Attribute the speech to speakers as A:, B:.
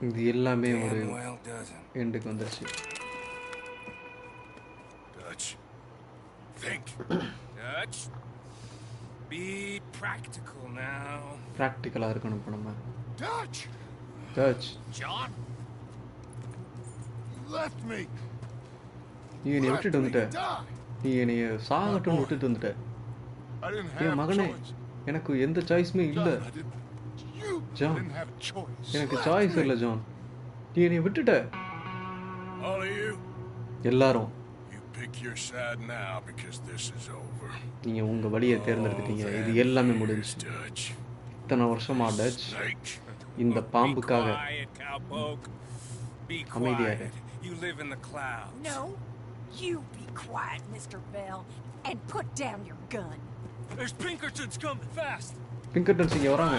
A: இது எல்லாமே ஒரு. எண்டுக்கு வந்துருச்சு
B: Dutch. Think. Dutch. Be practical now.
A: ப்ராக்டிக்கலாக இருக்கணும் இப்போ நம்ம
B: Dutch!
A: Dutch
B: John?
C: You left me.
A: நீ என்னை
C: Left
A: விட்டுட்டு வந்துட்ட. நீ என்னைய சாகட்டும்னு விட்டுட்டு வந்துட்ட என் மகனே. எனக்கு எந்த சாய்ஸுமே இல்லை
C: Choice.
A: எனக்கு சாய்ஸ். இல்லை ஜான் நீ என்னை விட்டுட்ட எல்லாரும். நீங்கள் உங்கள் வழியை தேர்ந்தெடுத்துட்டீங்க இது எல்லாமே முடிஞ்சு. இத்தனை வருஷமா டச். இந்த பாம்புக்காக
B: quiet. You live in the clouds.
D: No, you be quiet, Mr. Bell, and put down your gun.
B: There's Pinkertons coming fast.
A: இங்கே வராங்க